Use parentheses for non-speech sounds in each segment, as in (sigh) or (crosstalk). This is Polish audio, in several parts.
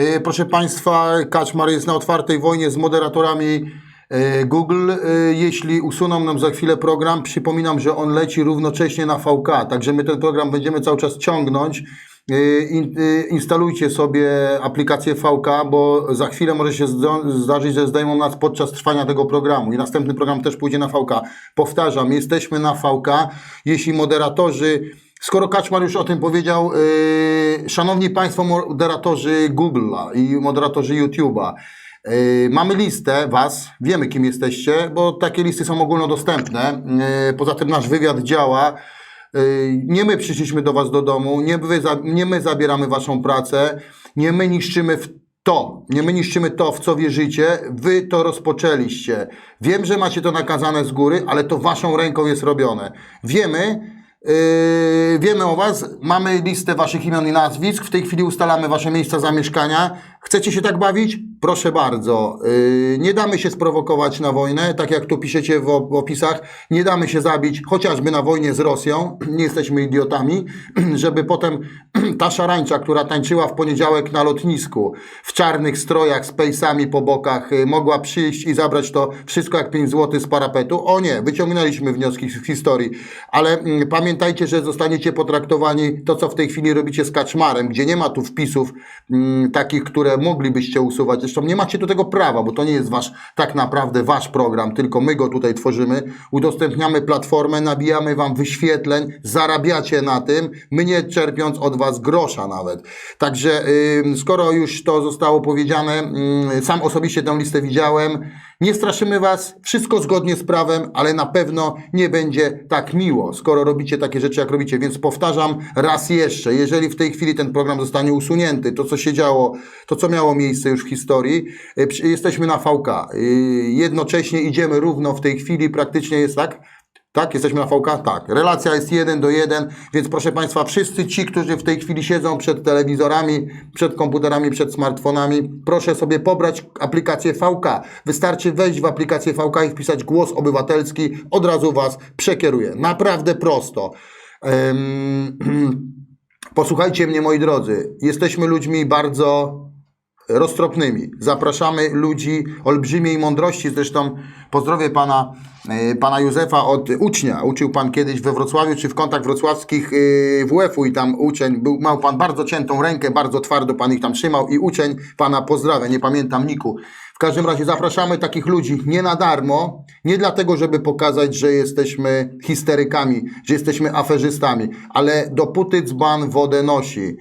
E, Proszę Państwa, Kaczmar jest na otwartej wojnie z moderatorami e, Google. E, Jeśli usuną nam za chwilę program, przypominam, że on leci równocześnie na VK, także my ten program będziemy cały czas ciągnąć. In- Instalujcie sobie aplikację VK, bo za chwilę może się zdarzyć, że zdejmą nas podczas trwania tego programu i następny program też pójdzie na VK. Powtarzam, jesteśmy na VK. Jeśli moderatorzy Skoro Kaczmar już o tym powiedział, yy, szanowni Państwo moderatorzy Google'a i moderatorzy YouTube'a, yy, mamy listę Was, wiemy kim jesteście, bo takie listy są ogólnodostępne. Yy, poza tym nasz wywiad działa. Yy, Nie my przyszliśmy do Was do domu, nie, wy, nie my zabieramy Waszą pracę, nie my niszczymy to, nie my niszczymy to, w co wierzycie, Wy to rozpoczęliście. Wiem, że macie to nakazane z góry, ale to Waszą ręką jest robione. Wiemy, Yy, wiemy o Was, mamy listę Waszych imion i nazwisk, w tej chwili ustalamy Wasze miejsca zamieszkania. Chcecie się tak bawić? Proszę bardzo. Yy, nie damy się sprowokować na wojnę, tak jak tu piszecie w op- opisach. Nie damy się zabić chociażby na wojnie z Rosją. (clears throat) Nie jesteśmy idiotami, (clears throat) żeby potem (clears throat) ta szarańcza, która tańczyła w poniedziałek na lotnisku w czarnych strojach z pejsami po bokach, yy, mogła przyjść i zabrać to wszystko jak 5 zł z parapetu. O nie, wyciągnęliśmy wnioski z historii, ale mm, pamiętajcie, że zostaniecie potraktowani to, co w tej chwili robicie z Kaczmarem, gdzie nie ma tu wpisów mm, takich, które moglibyście usuwać. Zresztą nie macie do tego prawa, bo to nie jest wasz, tak naprawdę wasz program, tylko my go tutaj tworzymy, udostępniamy platformę, nabijamy wam wyświetleń, zarabiacie na tym, my nie czerpiąc od was grosza nawet. Także skoro już to zostało powiedziane, sam osobiście tę listę widziałem, nie straszymy was, wszystko zgodnie z prawem, ale na pewno nie będzie tak miło, skoro robicie takie rzeczy, jak robicie. Więc powtarzam raz jeszcze, jeżeli w tej chwili ten program zostanie usunięty, to co się działo, to co miało miejsce już w historii, przy- jesteśmy na VK. Y, Jednocześnie idziemy równo w tej chwili, praktycznie jest tak? Tak, jesteśmy na VK? Tak. Relacja jest jeden do jeden, więc proszę Państwa, wszyscy ci, którzy w tej chwili siedzą przed telewizorami, przed komputerami, przed smartfonami, proszę sobie pobrać aplikację VK. Wystarczy wejść w aplikację VK i wpisać głos obywatelski, od razu Was przekieruje. Naprawdę prosto. (clears throat) Posłuchajcie mnie, moi drodzy. Jesteśmy ludźmi bardzo roztropnymi. Zapraszamy ludzi olbrzymiej mądrości. Zresztą pozdrowię pana, e, pana Józefa od ucznia. Uczył pan kiedyś we Wrocławiu, czy w kontach wrocławskich e, WF-u i tam uczeń, był, miał pan bardzo ciętą rękę, bardzo twardo pan ich tam trzymał i uczeń pana pozdrawia, nie pamiętam Niku. W każdym razie zapraszamy takich ludzi nie na darmo, nie dlatego, żeby pokazać, że jesteśmy histerykami, że jesteśmy aferzystami, ale dopóty dzban wodę nosi.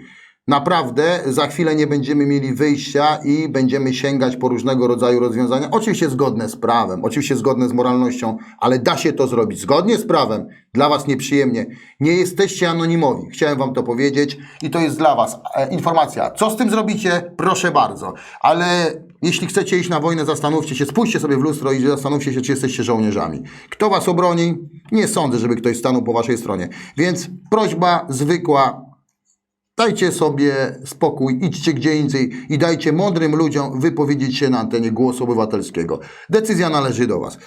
Naprawdę za chwilę nie będziemy mieli wyjścia i będziemy sięgać po różnego rodzaju rozwiązania. Oczywiście zgodne z prawem, oczywiście zgodne z moralnością, ale da się to zrobić zgodnie z prawem. Dla Was nieprzyjemnie. Nie jesteście anonimowi. Chciałem Wam to powiedzieć i to jest dla Was e, informacja. Co z tym zrobicie? Proszę bardzo. Ale jeśli chcecie iść na wojnę, zastanówcie się, spójrzcie sobie w lustro i zastanówcie się, czy jesteście żołnierzami. Kto Was obroni? Nie sądzę, żeby ktoś stanął po Waszej stronie. Więc prośba zwykła, Dajcie sobie spokój, idźcie gdzie indziej i dajcie mądrym ludziom wypowiedzieć się na antenie głosu obywatelskiego. Decyzja należy do Was.